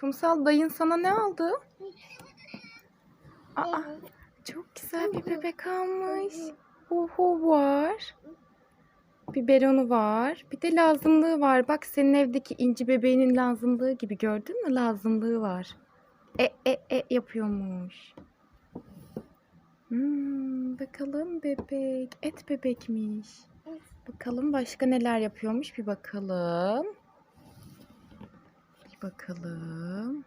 Kumsal dayın sana ne aldı? Aa, çok güzel bir bebek almış. Uhu var. Biberonu var. Bir de lazımlığı var. Bak senin evdeki inci bebeğinin lazımlığı gibi gördün mü? Lazımlığı var. E e e yapıyormuş. Hmm, bakalım bebek. Et bebekmiş. Bakalım başka neler yapıyormuş bir bakalım. Bir bakalım.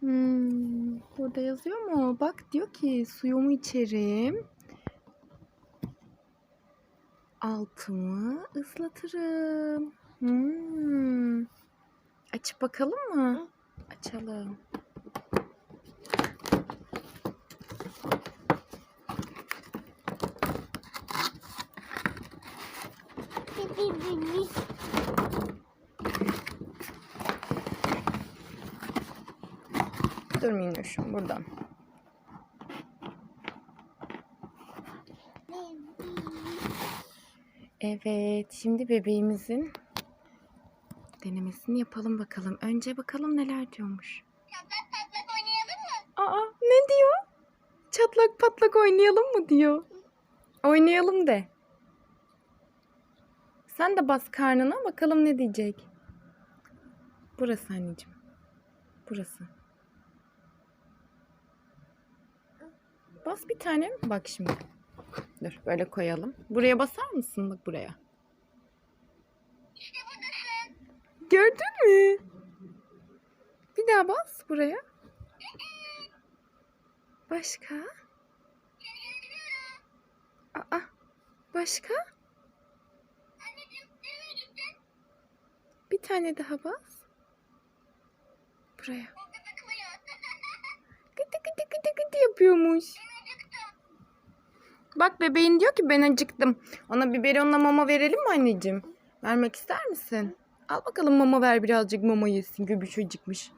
Hmm, burada yazıyor mu? Bak diyor ki suyumu içerim. Altımı ıslatırım. Hmm. Açıp bakalım mı? Açalım. Dur minnoşum buradan. Evet, şimdi bebeğimizin denemesini yapalım bakalım. Önce bakalım neler diyormuş. Aa, ne diyor? Çatlak patlak oynayalım mı diyor. Oynayalım de. Sen de bas karnına bakalım ne diyecek. Burası anneciğim. Burası. Bas bir tane. Bak şimdi. Dur böyle koyalım. Buraya basar mısın? Bak buraya. Gördün mü? Bir daha bas buraya. Başka? Aa, başka? Bir tane daha bas. Buraya. Gıdı gıdı gıdı gıdı yapıyormuş. Bak bebeğin diyor ki ben acıktım. Ona biberonla mama verelim mi anneciğim? Vermek ister misin? Al bakalım mama ver birazcık mama yesin. Göbüş acıkmış.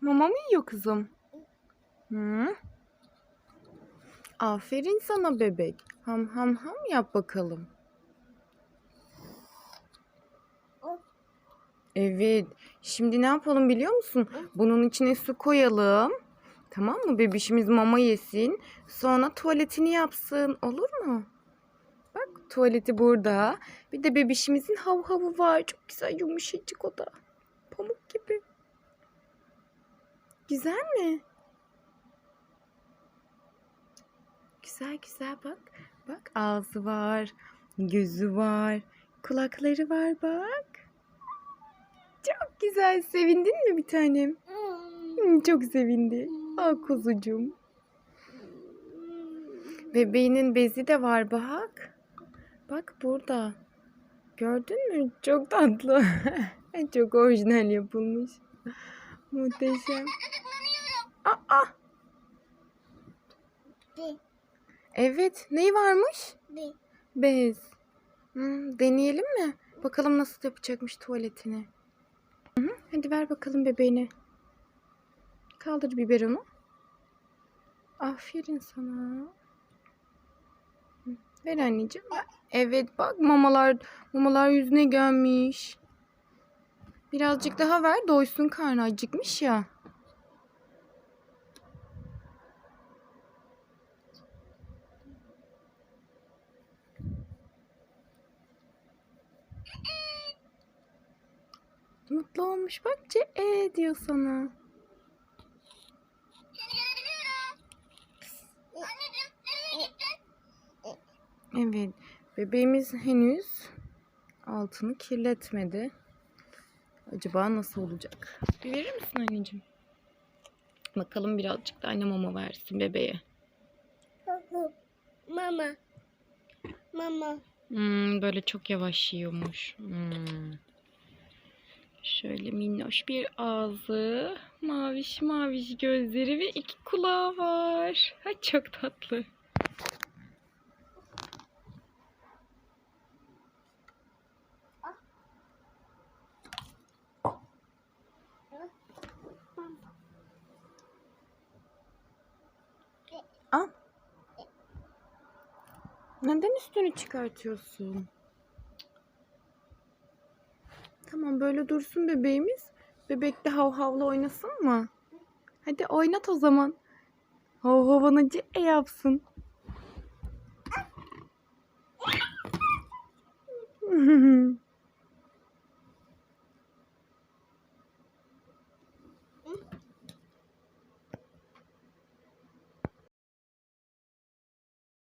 Mama mı yiyor kızım? Hı? Aferin sana bebek. Ham ham ham yap bakalım. Evet. Şimdi ne yapalım biliyor musun? Bunun içine su koyalım. Tamam mı? Bebişimiz mama yesin. Sonra tuvaletini yapsın. Olur mu? Bak tuvaleti burada. Bir de bebişimizin hav havu var. Çok güzel yumuşacık o da. Pamuk gibi. Güzel mi? Güzel güzel bak. Bak ağzı var. Gözü var. Kulakları var bak. Çok güzel. Sevindin mi bir tanem? Hmm, Çok sevindi. Ah kuzucuğum. Bebeğinin bezi de var bak. Bak burada. Gördün mü? Çok tatlı. Çok orijinal yapılmış. Muhteşem. Aa! Evet. Ne varmış? Bez. Hmm, deneyelim mi? Bakalım nasıl yapacakmış tuvaletini. Hadi ver bakalım bebeğine. Kaldır biberonu. Aferin sana. Ver anneciğim. Evet bak mamalar mamalar yüzüne gelmiş. Birazcık daha ver doysun karnı acıkmış ya. Mutlu olmuş bak ce e diyor sana. Evet. Bebeğimiz henüz altını kirletmedi. Acaba nasıl olacak? Bir verir misin anneciğim? Bakalım birazcık da anne mama versin bebeğe. Mama. Mama. Hmm, böyle çok yavaş yiyormuş. Hmm. Şöyle minnoş bir ağzı, maviş maviş gözleri ve iki kulağı var. Ha, çok tatlı. Al. Neden üstünü çıkartıyorsun? Tamam böyle dursun bebeğimiz. Bebek de hav havla oynasın mı? Hadi oynat o zaman. Hav havanı e yapsın.